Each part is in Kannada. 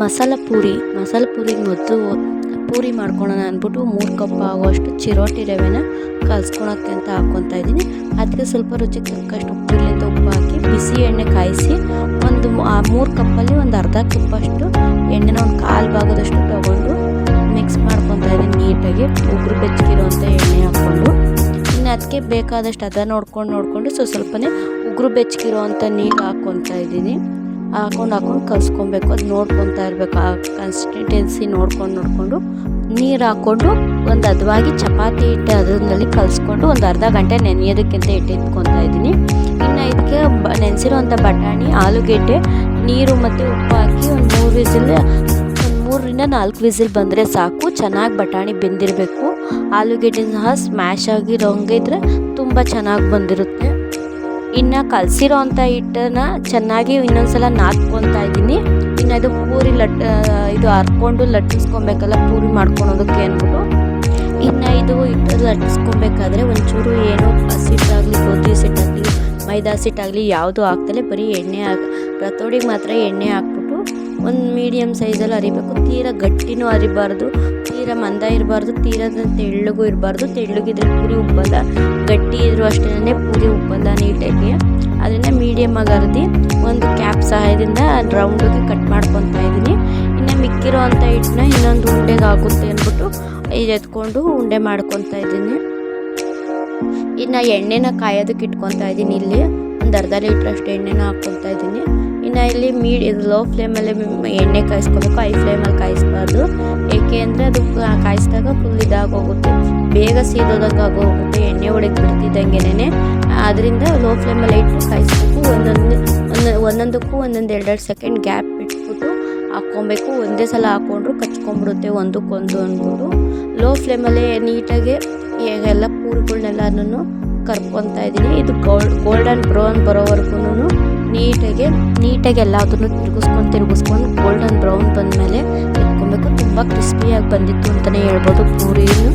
ಮಸಾಲ ಪೂರಿ, ಮಸಾಲೆ ಪೂರಿಗೆ ಮೊದಲು ಪೂರಿ ಮಾಡ್ಕೊಳ್ಳೋಣ ಅಂದ್ಬಿಟ್ಟು ಮೂರು ಕಪ್ ಆಗುವಷ್ಟು ಚಿರೋಟಿ ರವೆನ ಕಲ್ಸ್ಕೊಳಕ್ಕೆ ಅಂತ ಹಾಕ್ಕೊತಾ ಇದ್ದೀನಿ. ಅದಕ್ಕೆ ಸ್ವಲ್ಪ ರುಚಿಗೆ ತಕ್ಕಷ್ಟು ಉಪ್ಪಿಲ್ಲಿಂದ ಉಪ್ಪು ಹಾಕಿ ಬಿಸಿ ಎಣ್ಣೆ ಕಾಯಿಸಿ ಒಂದು ಮೂರು ಕಪ್ಪಲ್ಲಿ ಒಂದು ಅರ್ಧ ಕಪ್ಪಷ್ಟು ಎಣ್ಣೆನ ಒಂದು ಕಾಲು ಭಾಗದಷ್ಟು ತಗೊಂಡು ಮಿಕ್ಸ್ ಮಾಡ್ಕೊತಾ ಇದ್ದೀನಿ ನೀಟಾಗಿ. ಉಗುರು ಬೆಚ್ಚಗಿರುವಂಥ ಎಣ್ಣೆ ಹಾಕ್ಕೊಂಡು. ಇನ್ನು ಅದಕ್ಕೆ ಬೇಕಾದಷ್ಟು ಅದ ನೋಡ್ಕೊಂಡು ನೋಡಿಕೊಂಡು ಸೊ ಸ್ವಲ್ಪನೇ ಉಗುರು ಬೆಚ್ಚಗಿರುವಂಥ ನೀರು ಹಾಕ್ಕೊತಾ ಇದ್ದೀನಿ. ಹಾಕೊಂಡು ಹಾಕೊಂಡು ಕಲ್ಸ್ಕೊಬೇಕು. ಅದು ನೋಡ್ಕೊತಾ ಇರಬೇಕು. ಆ ಕನ್ಸಿಸ್ಟೆನ್ಸಿ ನೋಡ್ಕೊಂಡು ನೋಡಿಕೊಂಡು ನೀರು ಹಾಕ್ಕೊಂಡು ಒಂದು ಹದವಾಗಿ ಚಪಾತಿ ಹಿಟ್ಟು ಅದರಲ್ಲಿ ಕಲಿಸ್ಕೊಂಡು ಒಂದು ಅರ್ಧ ಗಂಟೆ ನೆನೆಯೋದಕ್ಕಿಂತ ಇಟ್ಟಿಟ್ಕೊತಾ ಇದ್ದೀನಿ. ಇನ್ನು ಇದಕ್ಕೆ ಬ ನೆನೆಸಿರುವಂಥ ಬಟಾಣಿ, ಆಲೂಗೆಡ್ಡೆ, ನೀರು ಮತ್ತು ಉಪ್ಪು ಹಾಕಿ ಒಂದು ಮೂರು ವಿಸಿಲ್, ಒಂದು ಮೂರರಿಂದ ನಾಲ್ಕು ವಿಸಿಲ್ ಬಂದರೆ ಸಾಕು. ಚೆನ್ನಾಗಿ ಬಟಾಣಿ ಬೆಂದಿರಬೇಕು. ಆಲೂಗೆಡ್ಡೆ ಸಹ ಸ್ಮ್ಯಾಶ್ ಆಗಿರೋಂಗೆ ಇದ್ದರೆ ತುಂಬ ಚೆನ್ನಾಗಿ ಬಂದಿರುತ್ತೆ. ಇನ್ನು ಕಲಸಿರೋ ಅಂಥ ಹಿಟ್ಟನ್ನು ಚೆನ್ನಾಗಿ ಇನ್ನೊಂದ್ಸಲ ನಾದ್ಕೊತಾ ಇದ್ದೀನಿ. ಇನ್ನು ಅದು ಪೂರಿ ಲಟ್ ಇದು ಹರ್ಕೊಂಡು ಲಟ್ಟಿಸ್ಕೊಬೇಕಲ್ಲ, ಪೂರಿ ಮಾಡ್ಕೊಳೋದಕ್ಕೆ ಅಂದ್ಬಿಟ್ಟು. ಇನ್ನು ಇದು ಹಿಟ್ಟು ಲಟ್ಟಿಸ್ಕೊಬೇಕಾದ್ರೆ ಒಂಚೂರು ಏನು ಹಸಿಟ್ಟಾಗಲಿ ಗೋಧಿ ಹಸಿಟ್ಟಾಗಲಿ ಮೈದಾ ಹಸಿಟ್ಟಾಗಲಿ ಯಾವುದು ಹಾಕ್ದಲೆ ಬರೀ ಎಣ್ಣೆ ಹಾಕ, ರತೋಡಿಗೆ ಮಾತ್ರ ಎಣ್ಣೆ ಹಾಕ್ಬಿಟ್ಟು ಒಂದು ಮೀಡಿಯಮ್ ಸೈಜಲ್ಲಿ ಅರಿಬೇಕು. ತೀರ ಗಟ್ಟಿನೂ ಅರಿಬಾರ್ದು, ತೀರ ಮಂದ ಇರಬಾರ್ದು ತೀರದ ತೆಳ್ಳಗೂ ಇರಬಾರ್ದು. ತೆಳ್ಳಗಿದ್ರೆ ಪೂರಿ ಉಬ್ಬಲ್ಲ, ಗಟ್ಟಿ ಇದ್ರೂ ಅಷ್ಟೇ ಪೂರಿ ಉಬ್ಬಲ್ಲ ನೀಟಾಗಿ ಅದನ್ನು ಮೀಡಿಯಮ್ಮಾಗಿ ಅರ್ದು ಒಂದು ಕ್ಯಾಪ್ ಸಹಾಯದಿಂದ ರೌಂಡಿಗೆ ಕಟ್ ಮಾಡ್ಕೊತಾ ಇದ್ದೀನಿ. ಇನ್ನು ಮಿಕ್ಕಿರೋ ಅಂಥ ಹಿಟ್ಟನ್ನ ಇನ್ನೊಂದು ಉಂಡೆಗೆ ಆಗುತ್ತೆ ಅಂದ್ಬಿಟ್ಟು ಇದು ಎತ್ಕೊಂಡು ಉಂಡೆ ಮಾಡ್ಕೊತಾ ಇದ್ದೀನಿ. ಇನ್ನು ಎಣ್ಣೆನ ಕಾಯೋದಕ್ಕೆ ಇಟ್ಕೊತಾ ಇದ್ದೀನಿ ಇಲ್ಲಿ. ಒಂದು ಅರ್ಧ ಲೀಟ್ರಷ್ಟು ಎಣ್ಣೆನ ಹಾಕ್ಕೊತಾ ಇದ್ದೀನಿ. ಇನ್ನು ಇಲ್ಲಿ ಮೀಡ್ ಇದು ಲೋ ಫ್ಲೇಮಲ್ಲಿ ಎಣ್ಣೆ ಕಾಯಿಸ್ಕೋಬೇಕು. ಐ ಫ್ಲೇಮಲ್ಲಿ ಕಾಯಿಸ್ಬಾರ್ದು. ಏಕೆ ಅಂದರೆ ಅದು ಕಾಯಿಸಿದಾಗ ಫುಲ್ ಇದಾಗೋಗುತ್ತೆ. ಬೇಗ ಸೀದೋದಂಗೆ ಆಗೋಗುತ್ತೆ ಎಣ್ಣೆ ಒಳಗೆ ಬಿಡ್ತಿದ್ದಂಗೆನೇ. ಅದರಿಂದ ಲೋ ಫ್ಲೇಮಲ್ಲಿ ಇಟ್ಟು ಕಾಯಿಸ್ಬೇಕು ಒಂದೊಂದು ಒಂದು ಒಂದೊಂದಕ್ಕೂ ಒಂದೊಂದು ಎರಡೆರಡು ಸೆಕೆಂಡ್ ಗ್ಯಾಪ್ ಇಟ್ಬಿಟ್ಟು ಹಾಕ್ಕೊಬೇಕು. ಒಂದೇ ಸಲ ಹಾಕ್ಕೊಂಡ್ರು ಕಚ್ಕೊಂಡ್ಬಿಡುತ್ತೆ ಒಂದಕ್ಕೊಂದು ಅಂದ್ಬಿಟ್ಟು ಲೋ ಫ್ಲೇಮಲ್ಲೇ ನೀಟಾಗಿ ಎಲ್ಲ ಪೂರಿಗಳನ್ನೆಲ್ಲನೂ ಕರ್ಕೊತಾ ಇದ್ದೀನಿ. ಇದು ಗೋಲ್ಡ್ ಗೋಲ್ಡನ್ ಬ್ರೌನ್ ಬರೋವರೆಗೂ ನೀಟಾಗಿ ನೀಟಾಗಿ ಎಲ್ಲದನ್ನು ತಿರುಗಿಸ್ಕೊಂಡು ತಿರುಗಿಸ್ಕೊಂಡು ಗೋಲ್ಡನ್ ಬ್ರೌನ್ ಬಂದಮೇಲೆ ಎತ್ಕೊಬೇಕು ತುಂಬ ಕ್ರಿಸ್ಪಿಯಾಗಿ ಬಂದಿತ್ತು ಅಂತಲೇ ಹೇಳ್ಬೋದು. ಪೂರಿನು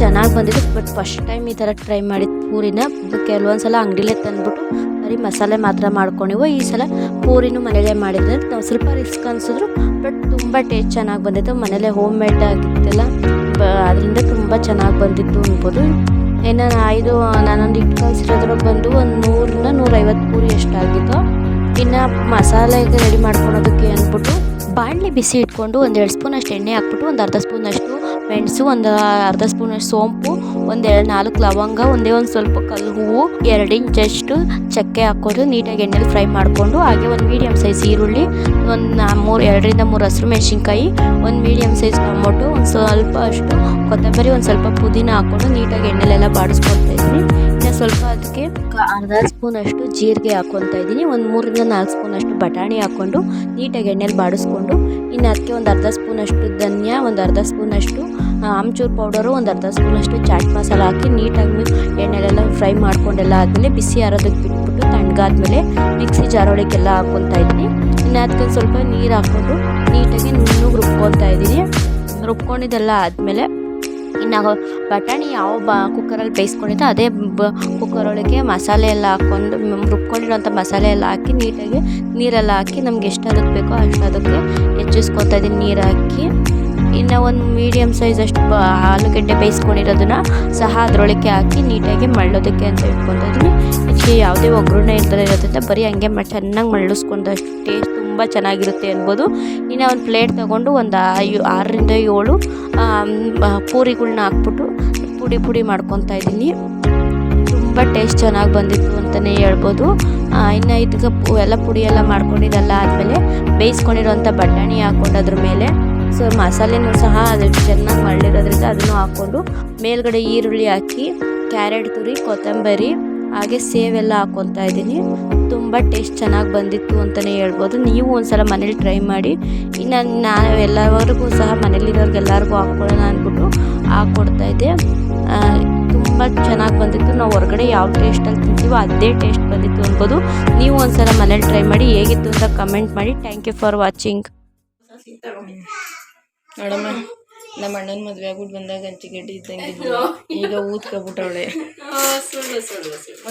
ಚೆನ್ನಾಗಿ ಬಂದಿತ್ತು. ಬಟ್ ಫಸ್ಟ್ ಟೈಮ್ ಈ ಥರ ಟ್ರೈ ಮಾಡಿದ್ದು ಪೂರಿನ ಕೆಲವೊಂದು ಸಲ ಅಂಗಡಿಲೇ ತಂದ್ಬಿಟ್ಟು ಬರೀ ಮಸಾಲೆ ಮಾತ್ರ ಮಾಡ್ಕೊಂಡಿವು, ಈ ಸಲ ಪೂರಿನೂ ಮನೇಲೇ ಮಾಡಿದ್ರೆ ನಾವು ಸ್ವಲ್ಪ ರಿಸ್ಕ್ ಅನಿಸಿದ್ರು ಬಟ್ ತುಂಬ ಟೇಸ್ಟ್ ಚೆನ್ನಾಗಿ ಬಂದಿತ್ತು. ಮನೇಲೇ ಹೋಮ್ ಮೇಡ್ ಆಗಿತ್ತಲ್ಲ ಅದರಿಂದ ತುಂಬ ಚೆನ್ನಾಗಿ ಬಂದಿತ್ತು ಅನ್ಬೋದು. ಇನ್ನು ಐದು ನಾನೊಂದು ಇಟ್ಟು ಕಲಿಸಿರೋದ್ರ ಬಂದು ಒಂದು ನೂರನ್ನ ನೂರೈವತ್ತು ಪೂರಿ ಎಷ್ಟಾಗಿತ್ತು ಇನ್ನು ಮಸಾಲೆಗೆ ರೆಡಿ ಮಾಡ್ಕೊಳೋದಕ್ಕೆ ಅಂದ್ಬಿಟ್ಟು ಬಾಣಲಿ ಬಿಸಿ ಇಟ್ಕೊಂಡು ಒಂದು ಎರಡು ಸ್ಪೂನ್ ಅಷ್ಟು ಎಣ್ಣೆ ಹಾಕ್ಬಿಟ್ಟು ಒಂದು ಅರ್ಧ ಸ್ಪೂನ್ ಅಷ್ಟು ಮೆಣಸು, ಒಂದು ಅರ್ಧ ಸ್ಪೂನ್ ಅಷ್ಟು ಸೋಂಪು ಒಂದು ಎರಡು ನಾಲ್ಕು ಲವಂಗ, ಒಂದೇ ಒಂದು ಸ್ವಲ್ಪ ಕಲ್ಲು ಹೂವು ಎರಡು ಇಂಚಷ್ಟು ಚಕ್ಕೆ ಹಾಕೊಂಡು ನೀಟಾಗಿ ಎಣ್ಣೆಲಿ ಫ್ರೈ ಮಾಡಿಕೊಂಡು ಹಾಗೆ ಒಂದು ಮೀಡಿಯಮ್ ಸೈಜ್ ಈರುಳ್ಳಿ, ಒಂದು ಮೂರು, ಎರಡರಿಂದ ಮೂರು ಹಸಿರು ಮೆಣಸಿನ್ಕಾಯಿ, ಒಂದು ಮೀಡಿಯಮ್ ಸೈಜ್ ಟೊಮೊಟೊ, ಒಂದು ಸ್ವಲ್ಪ ಅಷ್ಟು ಕೊತ್ತಂಬರಿ, ಒಂದು ಸ್ವಲ್ಪ ಪುದೀನ ಹಾಕ್ಕೊಂಡು ನೀಟಾಗಿ ಎಣ್ಣೆಲೆಲ್ಲ ಬಾಡಿಸ್ಕೊಳ್ತಾ ಇದ್ದೀನಿ. ಇನ್ನು ಸ್ವಲ್ಪ ಅದಕ್ಕೆ ಅರ್ಧ ಸ್ಪೂನ್ ಅಷ್ಟು ಜೀರಿಗೆ ಹಾಕ್ಕೊತಾ ಇದ್ದೀನಿ. ಒಂದು ಮೂರರಿಂದ ನಾಲ್ಕು ಸ್ಪೂನ್ ಅಷ್ಟು ಬಟಾಣಿ ಹಾಕ್ಕೊಂಡು ನೀಟಾಗಿ ಎಣ್ಣೆಲಿ ಬಾಡಿಸ್ಕೊಂಡು ಇನ್ನು ಅದಕ್ಕೆ ಒಂದು ಅರ್ಧ ಸ್ಪೂನ್ ಅಷ್ಟು ಧನಿಯಾ, ಒಂದು ಅರ್ಧ ಸ್ಪೂನ್ ಅಷ್ಟು ಆಮ್ಚೂರ್ ಪೌಡರು, ಒಂದು ಅರ್ಧ ಸ್ಪೂನ್ ಅಷ್ಟು ಚಾಟ್ ಮಸಾಲ ಹಾಕಿ ನೀಟಾಗಿ ಎಣ್ಣೆಲೆಲ್ಲ ಫ್ರೈ ಮಾಡ್ಕೊಂಡೆಲ್ಲ ಆದಮೇಲೆ ಬಿಸಿ ಆರೋದಕ್ಕೆ ಬಿಟ್ಬಿಟ್ಟು ತಣ್ಣಗಾದ್ಮೇಲೆ ಮಿಕ್ಸಿ ಜಾರೋಳಿಗೆಲ್ಲ ಹಾಕ್ಕೊತಾ ಇದ್ದೀನಿ. ಇನ್ನು ಅದಕ್ಕೆ ಸ್ವಲ್ಪ ನೀರು ಹಾಕ್ಕೊಂಡು ನೀಟಾಗಿ ನುಣ್ಣಗೆ ರುಬ್ಕೊತಾ ಇದ್ದೀನಿ. ರುಬ್ಕೊಂಡಿದ್ದೆಲ್ಲ ಆದಮೇಲೆ ಇನ್ನು ಬಟಾಣಿ ಯಾವ ಬ ಕುಕ್ಕರಲ್ಲಿ ಬೇಯಿಸ್ಕೊಂಡಿದ್ದೆ ಅದೇ ಬ ಕುಕ್ಕರೊಳಗೆ ಮಸಾಲೆ ಎಲ್ಲ ಹಾಕ್ಕೊಂಡು ರುಬ್ಕೊಂಡಿರೋಂಥ ಮಸಾಲೆ ಎಲ್ಲ ಹಾಕಿ ನೀಟಾಗಿ ನೀರೆಲ್ಲ ಹಾಕಿ ನಮ್ಗೆ ಎಷ್ಟು ಅದಕ್ಕೆ ಬೇಕೋ ಅಷ್ಟು ಅದಕ್ಕೆ ಹೆಚ್ಚಿಸ್ಕೊತಾ ಇದ್ದೀನಿ ನೀರು ಹಾಕಿ. ಇನ್ನು ಒಂದು ಮೀಡಿಯಮ್ ಸೈಜ್ ಅಷ್ಟು ಆಲೂಗಡ್ಡೆ ಬೇಯಿಸ್ಕೊಂಡಿರೋದನ್ನ ಸಹ ಅದರೊಳಗೆ ಹಾಕಿ ನೀಟಾಗಿ ಮಳ್ಳೋದಕ್ಕೆ ಅಂತ ಇಟ್ಕೊತಾ ಇದಕ್ಕೆ ಯಾವುದೇ ಒಗ್ಗರಣೆ ಇರ್ತದೆ ಇರೋದ್ರಿಂದ ಬರೀ ಹಂಗೆ ಮ, ಚೆನ್ನಾಗಿ ಮಳ್ಳಿಸ್ಕೊಂಡಷ್ಟು ಟೇಸ್ಟ್ ತುಂಬ ಚೆನ್ನಾಗಿರುತ್ತೆ ಅನ್ಬೋದು. ಇನ್ನು ಒಂದು ಪ್ಲೇಟ್ ತೊಗೊಂಡು ಒಂದು ಐ ಆರರಿಂದ ಏಳು ಪೂರಿಗಳ್ನ ಹಾಕ್ಬಿಟ್ಟು ಪುಡಿ ಪುಡಿ ಮಾಡ್ಕೊತಾ ಇದ್ದೀನಿ. ತುಂಬ ಟೇಸ್ಟ್ ಚೆನ್ನಾಗಿ ಬಂದಿತ್ತು ಅಂತಲೇ ಹೇಳ್ಬೋದು. ಇನ್ನು ಇದಕ್ಕೆ ಎಲ್ಲ ಪುಡಿ ಎಲ್ಲ ಮಾಡ್ಕೊಂಡಿದ್ದೆಲ್ಲ ಆದಮೇಲೆ ಬೇಯಿಸ್ಕೊಂಡಿರೋಂಥ ಬಟಾಣಿ ಹಾಕ್ಕೊಂಡು ಅದ್ರ ಮೇಲೆ ಸೊ ಮಸಾಲೆನೂ ಸಹ ಅದು ಚೆನ್ನಾಗಿ ಮಾಡಿರೋದ್ರಿಂದ ಅದನ್ನು ಹಾಕ್ಕೊಂಡು ಮೇಲ್ಗಡೆ ಈರುಳ್ಳಿ ಹಾಕಿ, ಕ್ಯಾರೆಟ್ ತುರಿ, ಕೊತ್ತಂಬರಿ, ಹಾಗೆ ಸೇವೆಲ್ಲ ಹಾಕ್ಕೊತಾ ಇದ್ದೀನಿ. ತುಂಬ ಟೇಸ್ಟ್ ಚೆನ್ನಾಗಿ ಬಂದಿತ್ತು ಅಂತಲೇ ಹೇಳ್ಬೋದು. ನೀವು ಒಂದ್ಸಲ ಮನೇಲಿ ಟ್ರೈ ಮಾಡಿ. ಇನ್ನು ನಾನು ಎಲ್ಲರಿಗೂ ಸಹ ಮನೇಲಿರೋರಿಗೆಲ್ಲರಿಗೂ ಹಾಕ್ಕೊಳ್ಳೋಣ ಅಂದ್ಬಿಟ್ಟು ಹಾಕ್ಕೊಡ್ತಾ ಇದ್ದೆ. ತುಂಬ ಚೆನ್ನಾಗಿ ಬಂದಿತ್ತು. ನಾವು ಹೊರಗಡೆ ಯಾವ ಟೇಸ್ಟಲ್ಲಿ ತಿಂತೀವೋ ಅದೇ ಟೇಸ್ಟ್ ಬಂದಿತ್ತು ಅನ್ಬೋದು ನೀವು ಒಂದ್ಸಲ ಮನೇಲಿ ಟ್ರೈ ಮಾಡಿ. ಹೇಗಿತ್ತು ಅಂತ ಕಮೆಂಟ್ ಮಾಡಿ. ಥ್ಯಾಂಕ್ ಯು ಫಾರ್ ವಾಚಿಂಗ್ ನೋಡಮ್ಮ ನಮ್ಮ ಅಣ್ಣನ ಮದ್ವೆ ಆಗ್ಬಿಟ್ಟು ಬಂದಾಗ ಗಂಟಿಗಡ್ಡಿ ಇದ್ದಂಗೆ ಇದ್ಲು. ಈಗ ಊದ್ಕೊಬಿಟ್ಟವಳೆ. ಸುಳ್ಳು ಸುಳ್ಳು ಸುಳ್ಳು.